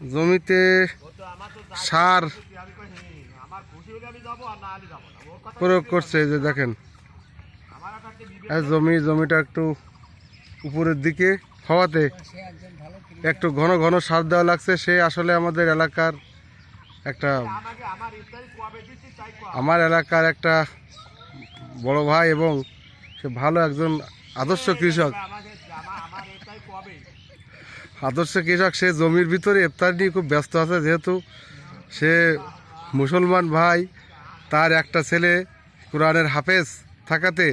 জমিতে সার প্রয়োগ করছে যে দেখেন। জমি, জমিটা একটু উপরের দিকে হওয়াতে একটু ঘন ঘন সার দেওয়া লাগছে। সে আসলে আমাদের এলাকার একটা আমার এলাকার একটা বড় ভাই এবং সে ভালো একজন আদর্শ কৃষক। আদর্শ কৃষক সে জমির ভিতরে ইফতার নিয়ে খুব ব্যস্ত আছে, যেহেতু সে মুসলমান ভাই, তার একটা ছেলে কোরআনের হাফেজ থাকাতে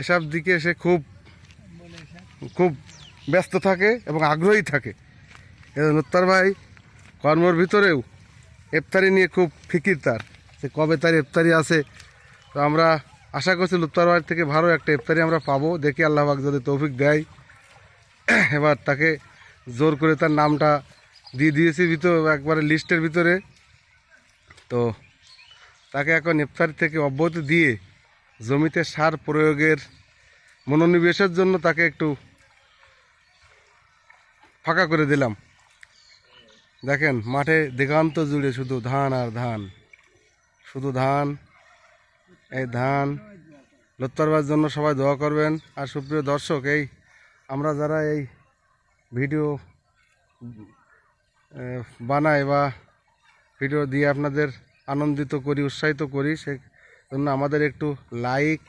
এসব দিকে সে খুব খুব ব্যস্ত থাকে এবং আগ্রহী থাকে। নুত্তার ভাই, কর্মর ভিতরেও ইফতারি নিয়ে খুব ফিকির তার, যে কবে তার ইফতারি আছে। তো আমরা আশা করছি লুপ্তার ভাই থেকে ভালো একটা ইফতারি আমরা পাবো। দেখি আল্লাহ পাক যদি তৌফিক দেয়, এবার তাকে জোর করে তার নামটা দিয়ে দিয়েছি ভিতর, একবারে লিস্টের ভিতরে। তো তাকে এখন ইফতারি থেকে অব্যাহতি দিয়ে জমিতে সার প্রয়োগের মনোনিবেশের জন্য তাকে একটু ফাঁকা করে দিলাম। দেখেন, মাঠে দিগান্ত জুড়ে শুধু ধান আর ধান। শুধু ধান, এই ধান লত্তরবার জন্য সবাই দোয়া করবেন। আর সুপ্রিয় দর্শক, এই আমরা যারা এই ভিডিও বানাই বা ভিডিও দিয়ে আপনাদের আনন্দিত করি, উৎসাহিত করি সে জন্য আমাদের একটু লাইক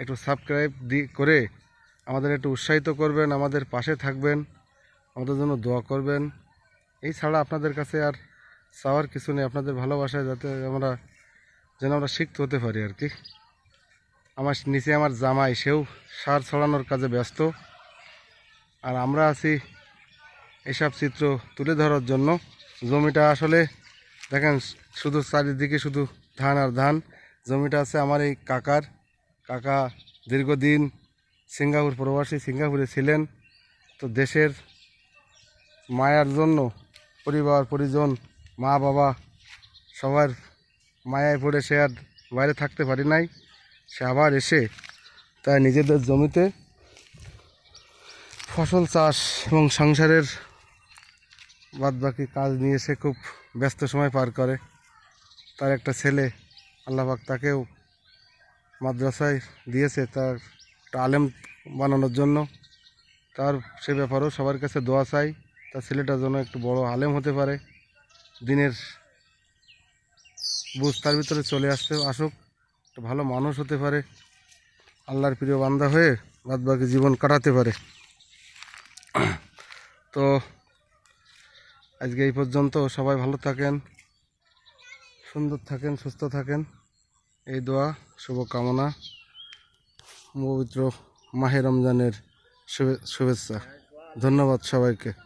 একটু সাবস্ক্রাইব দি, করে আমাদের একটু উৎসাহিত করবেন, আমাদের পাশে থাকবেন, আমাদের জন্য দোয়া করবেন। এই ছাড়া আপনাদের কাছে আর চাওয়ার কিছু নেই, আপনাদের ভালোবাসায় যাতে আমরা, যেন আমরা শিখতে হতে পারি আর কি। আমার, নিচে আমার জামাই, সেও সার ছড়ানোর কাজে ব্যস্ত। আর আমরা আছি এসব চিত্র তুলে ধরার জন্য। জমিটা আসলে দেখেন, শুধু চারিদিকে শুধু ধান আর ধান। জমিটা আছে আমার এই কাকার। কাকা দীর্ঘদিন সিঙ্গাপুর প্রবাসী, সিঙ্গাপুরে ছিলেন। তো দেশের মায়ার জন্য পরিবার, পরিজন মা বাবা সবার মায়ায় পড়ে সে আর বাইরে থাকতে পারি নাই। সে আবার এসে তাই নিজেদের জমিতে ফসল চাষ এবং সংসারের বাদবাকি কাজ নিয়ে সে খুব ব্যস্ত সময় পার করে। তার একটা ছেলে, আল্লাহবাক তাকেও মাদ্রাসায় দিয়েছে তার একটা আলেম বানানোর জন্য। তার সে ব্যাপারেও সবার কাছে দোয়া চাই, তার ছেলেটার জন্য একটু বড় আলেম হতে পারে। দিনের বুঝ তার ভিতরে চলে আসতে আসুক, একটা ভালো মানুষ হতে পারে, আল্লাহর প্রিয় বান্দা হয়ে বাদবাকি জীবন কাটাতে পারে। তো আজকে এই পর্যন্ত সবাই ভালো থাকেন, সুন্দর থাকেন, সুস্থ থাকেন। এই দোয়া, শুভকামনা, পবিত্র মাহে রমজানের শুভে- শুভেচ্ছা। ধন্যবাদ সবাইকে।